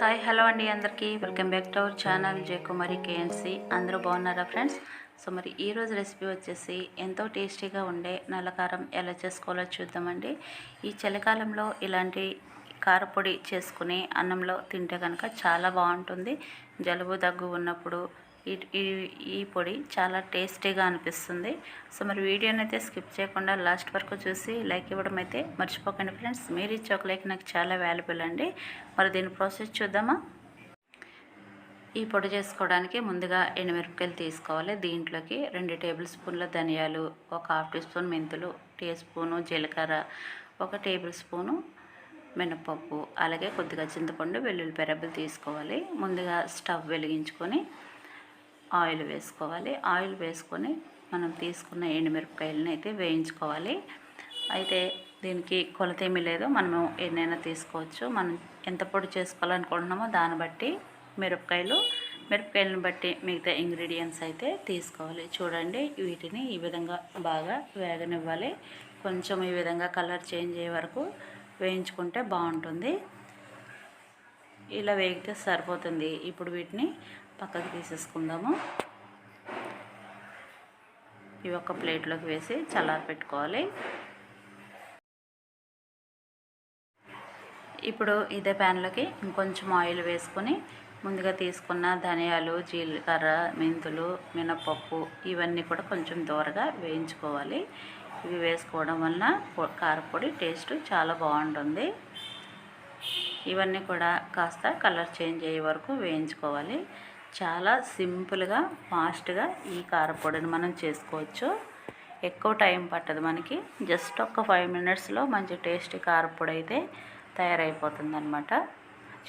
Hi hello అండి అందరికీ. Welcome back to our channel J Kumari KNC. అందరూ బాగున్నారా ఫ్రెండ్స్? సో మరి ఈరోజు రెసిపీ వచ్చేసి ఎంతో టేస్టీగా ఉండే నల్లకారం ఎలా చేసుకోవాలో చూద్దామండి. ఈ చలికాలంలో ఇలాంటి కారపొడి చేసుకుని అన్నంలో తింటే కనుక చాలా బాగుంటుంది. జలుబు దగ్గు ఉన్నప్పుడు ఈ ఈ ఈ పొడి చాలా టేస్టీగా అనిపిస్తుంది. సో మరి వీడియోని అయితే స్కిప్ చేయకుండా లాస్ట్ వరకు చూసి లైక్ ఇవ్వడం అయితే మర్చిపోకండి ఫ్రెండ్స్. మీరు ఇచ్చే ఒక లైక్ నాకు చాలా వాల్యుబుల్ అండి. మరి దీని ప్రాసెస్ చూద్దామా? ఈ పొడి చేసుకోవడానికి ముందుగా ఎండుమిరపకాయలు తీసుకోవాలి. దీంట్లోకి రెండు టేబుల్ స్పూన్ల ధనియాలు ఒక హాఫ్ టీ స్పూన్ మెంతులు టీ స్పూను జీలకర్ర ఒక టేబుల్ స్పూను మినపప్పు అలాగే కొద్దిగా చింతపండు వెల్లుల్లి పెరబ్బలు తీసుకోవాలి. ముందుగా స్టవ్ వెలిగించుకొని ఆయిల్ వేసుకోవాలి. ఆయిల్ వేసుకొని మనం తీసుకున్న ఎండుమిరపకాయలని అయితే వేయించుకోవాలి. అయితే దీనికి కొలత ఏమీ లేదు. మనము ఎన్నైనా తీసుకోవచ్చు. మనం ఎంత పొడి చేసుకోవాలనుకుంటున్నామో దాన్ని బట్టి మిరపకాయలు మిరపకాయలను బట్టి మిగతా ఇంగ్రీడియంట్స్ అయితే తీసుకోవాలి. చూడండి వీటిని ఈ విధంగా బాగా వేగనివ్వాలి. కొంచెం ఈ విధంగా కలర్ చేంజ్ అయ్యే వరకు వేయించుకుంటే బాగుంటుంది. ఇలా వేగితే సరిపోతుంది. ఇప్పుడు వీటిని పక్కకి తీసేసుకుందాము. ఇవి ఒక ప్లేట్లోకి వేసి చల్లారి పెట్టుకోవాలి. ఇప్పుడు ఇదే ప్యాన్లోకి ఇంకొంచెం ఆయిల్ వేసుకొని ముందుగా తీసుకున్న ధనియాలు జీలకర్ర మెంతులు మినపప్పు ఇవన్నీ కూడా కొంచెం దూరగా వేయించుకోవాలి. ఇవి వేసుకోవడం వలన కారపొడి టేస్ట్ చాలా బాగుంటుంది. ఇవన్నీ కూడా కాస్త కలర్ చేంజ్ అయ్యే వరకు వేయించుకోవాలి. చాలా సింపుల్గా ఫాస్ట్గా ఈ కారపొడిని మనం చేసుకోవచ్చు. ఎక్కువ టైం పట్టదు మనకి. జస్ట్ ఒక ఫైవ్ మినిట్స్లో మంచి టేస్టీ కారపొడి అయితే తయారైపోతుంది అనమాట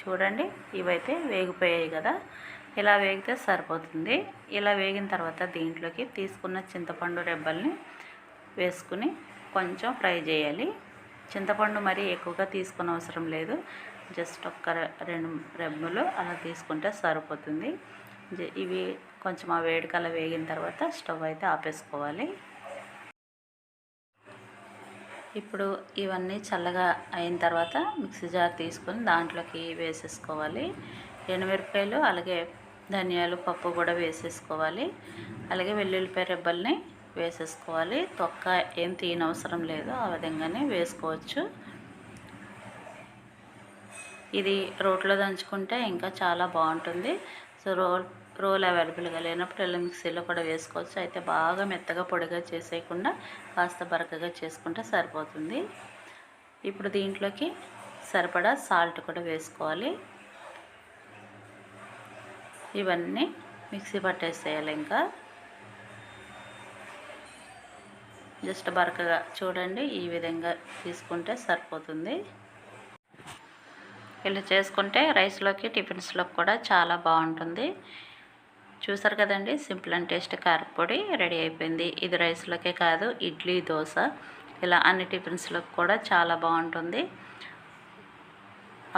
చూడండి ఇవైతే వేగిపోయాయి కదా. ఇలా వేగితే సరిపోతుంది. ఇలా వేగిన తర్వాత దీంట్లోకి తీసుకున్న చింతపండు రెబ్బల్ని వేసుకుని కొంచెం ఫ్రై చేయాలి. చింతపండు మరీ ఎక్కువగా తీసుకుని అవసరం లేదు. జస్ట్ ఒక్క రెండు రెబ్బలు అలా తీసుకుంటే సరిపోతుంది. ఇవి కొంచెం ఆ వేడికల వేగిన తర్వాత స్టవ్ అయితే ఆపేసుకోవాలి. ఇప్పుడు ఇవన్నీ చల్లగా అయిన తర్వాత మిక్సీ జార్ తీసుకొని దాంట్లోకి వేసేసుకోవాలి. ఎండుమిరపకాయలు అలాగే ధనియాలు పప్పు కూడా వేసేసుకోవాలి. అలాగే వెల్లుల్లిపాయ రెబ్బల్ని వేసేసుకోవాలి. తొక్క ఏం తీయనవసరం లేదు. ఆ విధంగానే వేసుకోవచ్చు. ఇది రోట్లో దంచుకుంటే ఇంకా చాలా బాగుంటుంది. సో రోల్ రోల్ అవైలబుల్గా లేనప్పుడు ఇలా మిక్సీలో కూడా వేసుకోవచ్చు. అయితే బాగా మెత్తగా పొడిగా చేసేయకుండా కాస్త బరకగా చేసుకుంటే సరిపోతుంది. ఇప్పుడు దీంట్లోకి సరిపడా సాల్ట్ కూడా వేసుకోవాలి. ఇవన్నీ మిక్సీ పట్టేసేయాలి ఇంకా. జస్ట్ బరకగా చూడండి ఈ విధంగా తీసుకుంటే సరిపోతుంది. ఇలా చేసుకుంటే రైస్లోకి టిఫిన్స్లోకి కూడా చాలా బాగుంటుంది. చూసారు కదండి? సింపుల్ అండ్ టేస్ట్ కారపొడి రెడీ అయిపోయింది. ఇది రైస్లోకే కాదు ఇడ్లీ దోశ ఇలా అన్ని టిఫిన్స్లోకి కూడా చాలా బాగుంటుంది.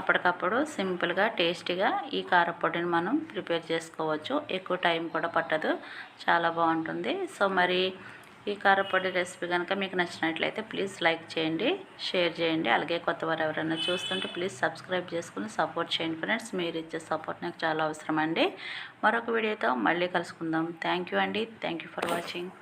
అప్పటికప్పుడు సింపుల్గా టేస్టీగా ఈ కారపొడిని మనం ప్రిపేర్ చేసుకోవచ్చు. ఎక్కువ టైం కూడా పట్టదు. చాలా బాగుంటుంది. సో మరి ఈ కారపొడి రెసిపీ కనుక మీకు నచ్చినట్లయితే ప్లీజ్ లైక్ చేయండి షేర్ చేయండి. అలాగే కొత్త వారు ఎవరైనా చూస్తుంటే ప్లీజ్ సబ్స్క్రైబ్ చేసుకుని సపోర్ట్ చేయండి ఫ్రెండ్స్. మీరు ఇచ్చే సపోర్ట్ నాకు చాలా అవసరం అండి మరొక వీడియోతో మళ్ళీ కలుసుకుందాం. థ్యాంక్ అండి. Thank for watching.